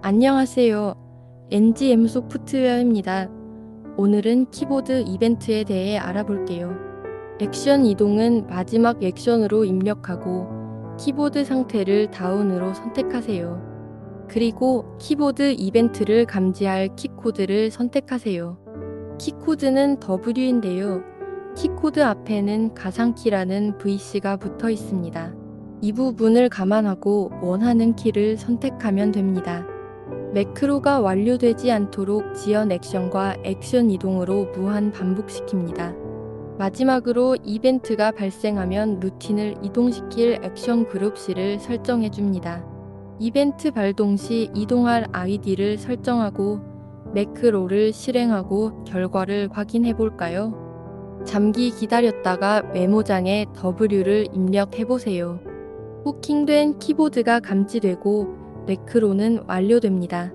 안녕하세요. NGM 소프트웨어입니다. 오늘은 키보드 이벤트에 대해 알아볼게요. 액션 이동은 마지막 액션으로 입력하고 키보드 상태를 다운으로 선택하세요. 그리고 키보드 이벤트를 감지할 키코드를 선택하세요. 키코드는 W인데요. 키코드 앞에는 가상키라는 VC가 붙어 있습니다. 이 부분을 감안하고 원하는 키를 선택하면 됩니다. 매크로가 완료되지 않도록 지연 액션과 액션 이동으로 무한 반복시킵니다. 마지막으로 이벤트가 발생하면 루틴을 이동시킬 액션 그룹 C를 설정해 줍니다. 이벤트 발동 시 이동할 아이디를 설정하고 매크로를 실행하고 결과를 확인해 볼까요? 잠기 기다렸다가 메모장에 W를 입력해 보세요. 후킹된 키보드가 감지되고 매크로는 완료됩니다.